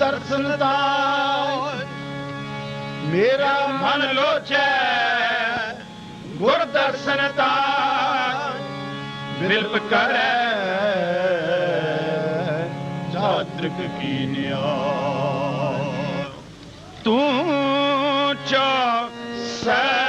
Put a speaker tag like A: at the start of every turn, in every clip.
A: ਦਰਸ਼ਨ ਦਾ ਮੇਰਾ ਮਨ ਲੋਚੈ, ਗੁਰ ਦਰਸ਼ਨ ਦਾ ਬਿਲਪ ਕਰੈ ਚਾਤ੍ਰਿਕ ਕੀ ਨਿਆ ਤੂੰ ਚਾ ਸੈ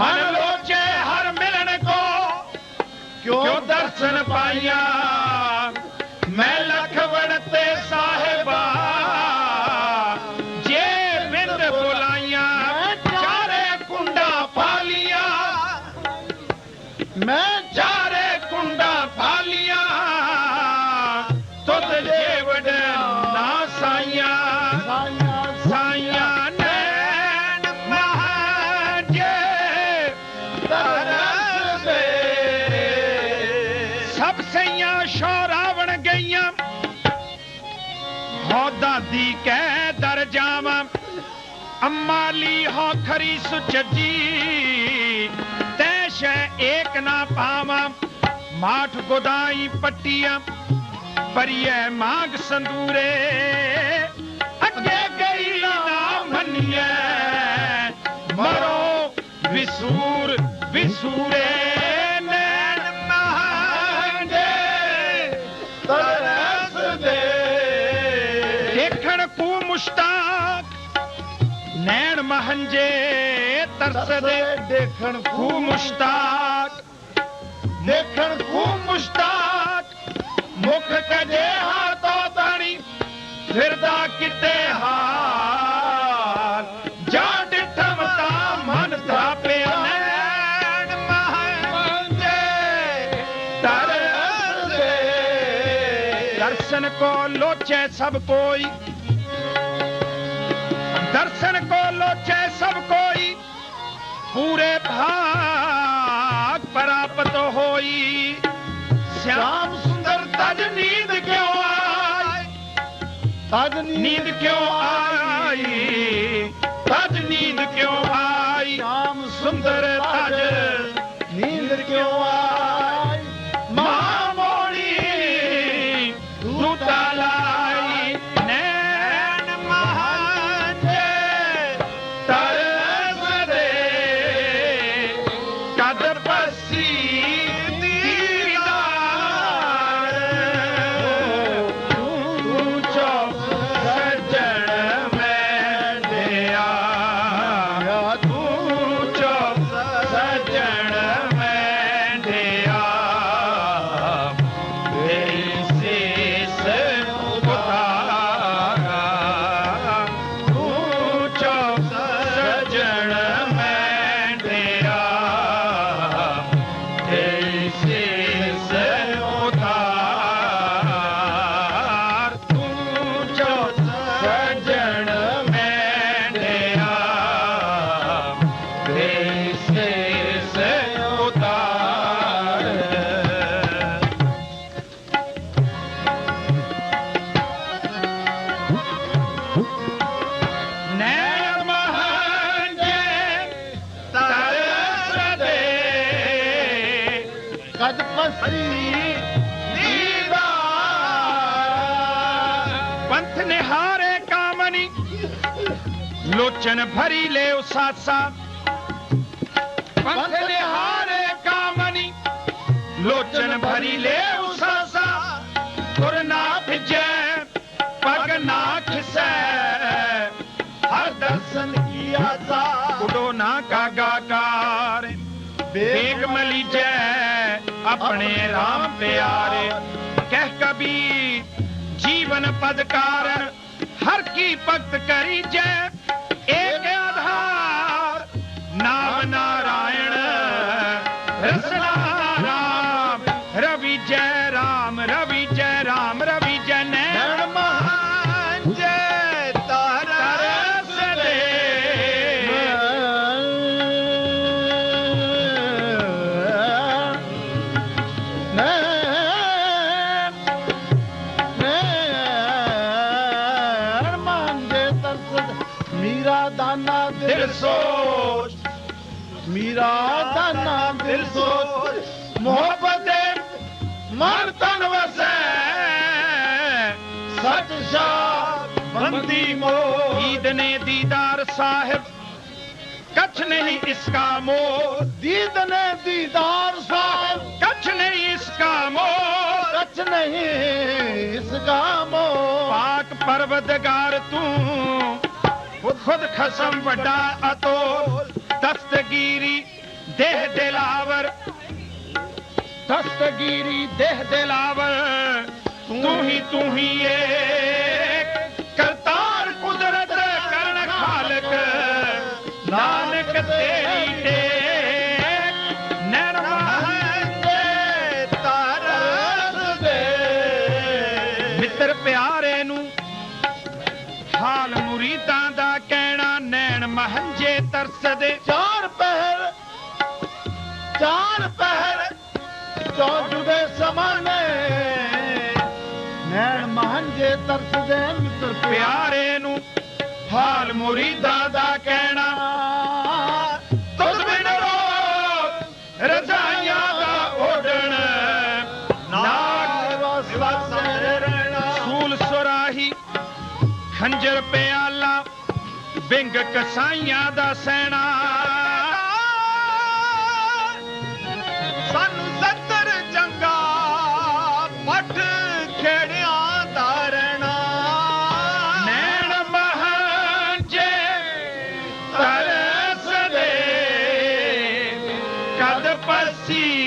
A: मन लोचे हर मिलण को चारे कुंडा पालिया। चारे कुंडा पालिया तुते वॾा साईं ਹੋ ਕਹਿ ਦਰ ਜਾਵਾਂ। ਅੰਮਾ ਹੋ ਖਰੀ ਸੁਚਜੀ, ਤੈ ਸ਼ੈ ਏਕ ਨਾ ਪਾਵਾਂ। ਮਾਠ ਗੋਦਾਈ ਪੱਟੀਆਂ, ਪਰਿਐ ਮਾਗ ਸੰਦੂਰੇ। ਅੱਗੇ ਗਈ ਨਾ ਮੰਨੀਐ, ਮਰੋ ਵਿਸੂਰ ਵਿਸੂਰੇ।
B: अखियुनि
A: जे तरस दे देखण खू मुश्ताक।
B: देखण
A: खू मुश्ताक। मुख कजे हाथो तो ताणी फिरदा किते हाल। जा ॾिठम ता मन था पिया दर्शन को लोचे सब कोई ਦਰਸ਼ਨ ਕੋ ਲੋਚੈ ਸਭ ਕੋਈ ਪੂਰੇ ਭਾਗ ਪ੍ਰਾਪਤ ਹੋਈ।
B: ਸ਼ਾਮ
A: ਸੁੰਦਰ ਤਜ
B: ਨੀਂਦ ਕਿਉਂ ਆਈ?
A: ਤਜ ਨੀਂਦ ਕਿਉਂ ਆਈ? ਤਜ ਨੀਂਦ ਕਿਉਂ ਆਈ? ਸ਼ਾਮ ਸੁੰਦਰ ਤਜ ਨੀਂਦ ਕਿਉਂ ਆਈ?
B: ਕਦ ਪਸਰੀ
A: ਦੀਦਾਰ। ਪੰਥ ਨਿਹਾਰੇ ਕਾਮਨੀ, ਲੋਚਨ ਭਰੀ ਲੈ ਉਸਾਸਾ ਪੰਥ ਨਿਹਾਰੇ ਕਾਮਨੀ, ਲੋਚਨ ਭਰੀ ਲੈ ਉਸਾਸਾ ਤੁਰ ਨਾ ਭਿਜੈ ਪਗ ਨਾ ਖਿਸੈ ਹਰ ਦਰਸ਼ਨ ਕੀ ਆਸਾ ਆਪਣੇ RAM ਪਿਆਰੇ। ਕਹਿ ਕਬੀਰ ਜੀਵਨ ਪਦ ਕਾਰਨ ਹਰ ਕੀ ਭਗਤ ਕਰੀ ਜੈ
B: ਮੀਰਾ ਦਾਨਾ
A: ਦਿਲ ਸੋਚ।
B: ਮੀਰਾ ਦਾਨਾ ਦਿਲ ਸੋਚ।
A: ਮੁਹੱਬਤ ਮਨ ਤਨ ਵਸੈ।
B: ਸੱਚ ਸ਼ਾਹ
A: ਬੰਦੀ ਮੋ ਈਦ ਨੇ ਦੀਦਾਰ ਸਾਹਿਬ ਕਛ ਨਹੀਂ ਇਸਕਾ ਮੋ
B: ਦੀਦ ਨੇ ਦੀਦਾਰ ਸਾਹਿਬ।
A: ਕਛ ਨਹੀਂ ਇਸਕਾ ਮੋ
B: ਸੱਚ ਨਹੀਂ ਇਸ ਗਾਮੋ
A: ਪਾਕ ਪਰਵਦਗਾਰ ਤੂੰ ਖੁਦ ਖਸਮ ਵੱਡਾ ਅਤੋਲ, ਦਸਤਗੀਰੀ ਦੇਹ ਦਿਲਾਵਰ ਦਸਤਗੀਰੀ ਦੇਹ ਦਿਲਾਵਰ ਤੂੰ ਹੀ ਤੂੰ ਹੀ ਏ। ਸਦੇ
B: ਚਾਰ ਪਹਿਰ ਚਾਰ ਪਹਿਰ ਜੋ ਜੁਗੇ ਸਮਾਨੇ। ਨੈਣ ਮਹੰਜੇ ਤਰਸਦੇ ਮਿੱਤਰ
A: ਪਿਆਰੇ ਨੂੰ, ਹਾਲ ਮੁਰੀਦਾ ਦਾ ਕਹਿਣਾ। ਬਿੰਗ ਕਸਾਈਆਂ ਦਾ ਸੈਣਾ।
B: ਸਾਨੂੰ ਸੱਤਰ ਜੰਗਾ ਪੱਠ ਖੇੜਿਆਂ ਦਾ ਰਹਿਣਾ।
A: ਨੈਣ ਮਹਾਂਜੇ ਤਰਸਦੇ, ਕਦ ਪਸੀ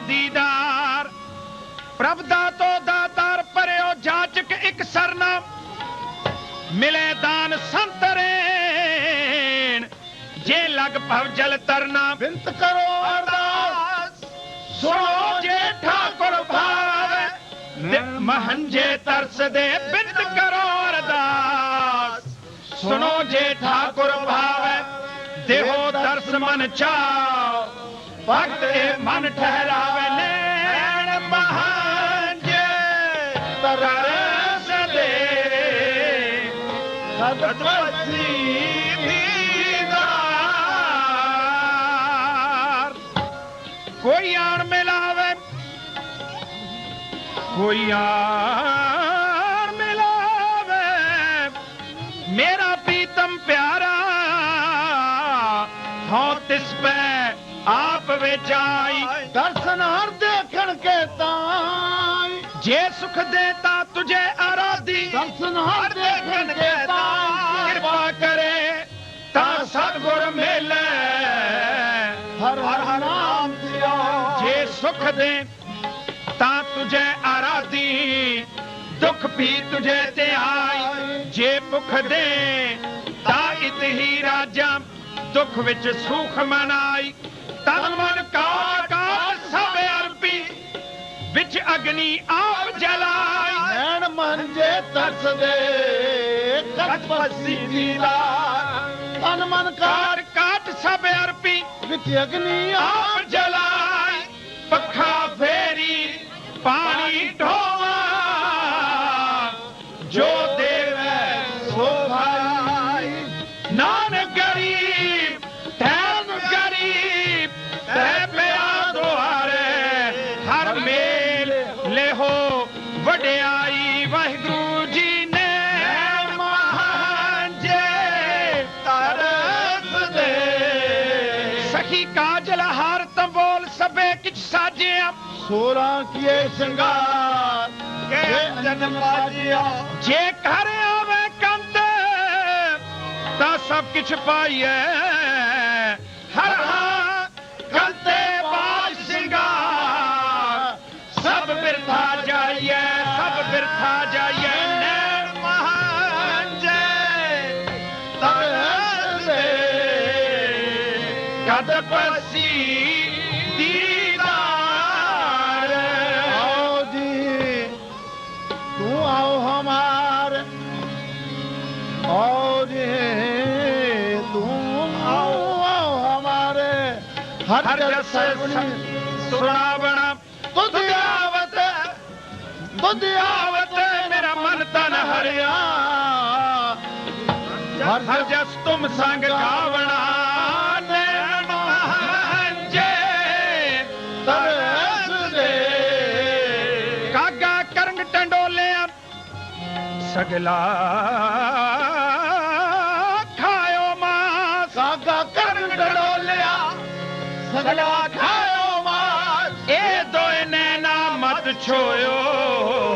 A: ਦੀਦਾਰ। ਪ੍ਰਭ ਦਾ ਤੋ ਦਾਤਾਰ ਪਰਿਓ ਜਾਚਕ ਇੱਕ ਸਰਨਾ। ਮਿਲੇ ਦਾਨ ਸੰਤਰੇਨ ਜੇ ਲਗ ਭਵ ਜਲ ਤਰਨਾ।
B: ਬਿੰਤ ਕਰੋ ਅਰਦਾਸ।
A: ਸੁਣੋ ਜੇ ਠਾਕੁਰ ਭਾਵੇ। ਮਹੰਜੇ ਤਰਸਦੇ ਬਿੰਦ ਕਰੋ ਅਰਦਾਸ। ਸੁਣੋ ਜੇ ਠਾਕੁਰ ਭਾਵੇ। ਦੇਹੋ ਦਰਸ ਮਨ ਚਾਓ। ਭਗਤ ਇਹ ਮਨ ਠਹਿਰਾਵੇ ਨੈਣ ਮਹੰਜੇ ਤਰਸਦੇ
B: ਸਦ
A: ਪਸੀ ਦੀਦਾਰ ਕੋਈ ਆਣ ਮਿਲਾਵੇ। ਕੋਈ ਆਣ ਵਿੱਚ ਆਈ
B: ਦਰਸ਼ਨ ਹਰ ਦੇਖਣ ਕੇ ਤਾਈ।
A: ਜੇ ਸੁਖ ਦੇਤਾ ਤੁਝੇ ਆਰਾਧੀ
B: ਦਰਸ਼ਨ ਹਰ ਦੇਖਣ ਕੇ ਤਾਈ।
A: ਕਿਰਪਾ ਕਰੇ ਤਾਂ ਸਤਿਗੁਰ ਮਿਲੇ।
B: ਹਰ ਹਰ ਨਾਮ ਦਿਓ
A: ਜੇ ਸੁਖ ਦੇ ਤਾਂ ਤੁਝੇ ਆਰਾਧੀ। ਦੁੱਖ ਵੀ ਤੁਝੇ ਤੇ ਆਈ। ਜੇ ਭੁਖ ਦੇ ਤਾਂ ਇਤ ਹੀ ਰਾਜਾ। ਦੁੱਖ ਵਿੱਚ ਸੁਖ ਮਨਾਈ। ਤਨ ਮਨ ਕਾ ਕਾ ਸਭ ਅਰਪੀ ਵਿੱਚ ਅਗਨੀ ਆਪ ਜਲਾਈ।
B: ਨੈਣ ਮੰਜੇ ਤਰਸਦੇ ਕਦ ਪਸੀ ਦੀਦਾ ਤਨ ਮਨ
A: ਕਾਟ
B: ਕਾਟ
A: ਸਭ ਅਰਪੀ
B: ਵਿੱਚ ਅਗਨੀ
A: ਆਪ ਜਲਾਈ। ਪੱਖਾ ਫੇਰੀ ਪਾਣੀ ਢੋਵਾ ਜੋ ਸਾਜਿਆ।
B: ਸੋਰਾਂ ਕੀਏ ਸ਼ਿੰਗਾਰ ਕੇ ਜਨਮ ਬਾਜਿਆ।
A: ਜੇ ਘਰ ਆਵੇ ਕੰਤ ਤਾਂ ਸਭ ਕਿਛ ਪਾਈਐ। ਹਰ ਹਾਂ ਕੰਤੇ ਬਾਜ ਸਿੰਗਾਰ ਸਭ ਬਿਰਥਾ ਜਾਈਐ ਸਭ ਬਿਰਥਾ ਜਾਈਐ। ਨੈਣ ਮਹਾਂਜੇ ਕਦ ਪਸੀ ਹਰ ਜਸ ਸੁਣਾਵਣਾ
B: ਬੁੱਧ
A: ਆਵਤ
B: ਬੁੱਧ
A: ਆਵਤ ਮੇਰਾ ਮਨ ਤਨ ਹਰਿਆ। ਹਰ ਜਸ ਤੁਮ ਸੰਗ ਗਾਵਣਾ ਸਗਲਾ પગલા થયો એ તો એને ના મત છોયો.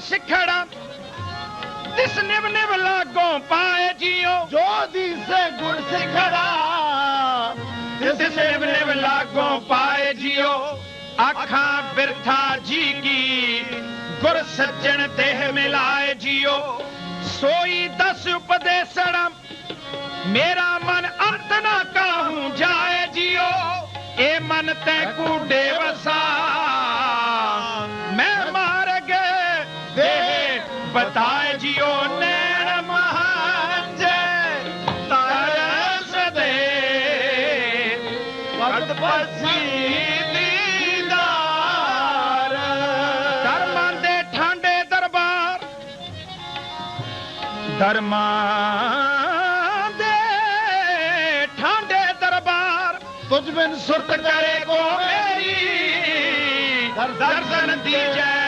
A: ਸਿਖੜਾ, ਤਿਸ ਨਿਵ ਨਿਵ ਲਾਗੋਂ ਪਾਏ ਜੀਓ।
B: ਜੋ ਦਿਸੇ ਗੁਰ ਸਿਖੜਾ,
A: ਤਿਸ ਨਿਵ ਨਿਵ ਲਾਗੋਂ ਪਾਏ ਜਿਓ। ਆਖਾਂ ਬਿਰਥਾ ਜੀ ਕੀ, ਗੁਰ ਸੱਜਣ ਦੇਹ ਮਿਲਾਏ ਜਿਓ। ਸੋਈ ਦਸ ਉਪਦੇਸਣ ਮੇਰਾ ਮਨ ਅੰਤ ਨਾ ਕਾਹੂ ਜਾ ਮਨ ਤੈ ਕੂਡੇ ਵਸਾ। ਮੈਂ ਮਾਰ ਗਏ ਦੇਹ ਬਤਾਏ ਜਿਓ ਨੈਣ ਮਹਾਂਜੇ। ਤਰਸ ਦੇ ਵਕਤ ਪਸੀ ਧਰਮਾਂ ਦੇ ਠਾਂਡੇ ਦਰਬਾਰ। ਧਰਮਾਂ ਸੁਰਤ ਕਰੇ ਕੋ ਮੇਰੀ ਦਰਸ਼ਨ ਦੀਜੈ ਖੋਲ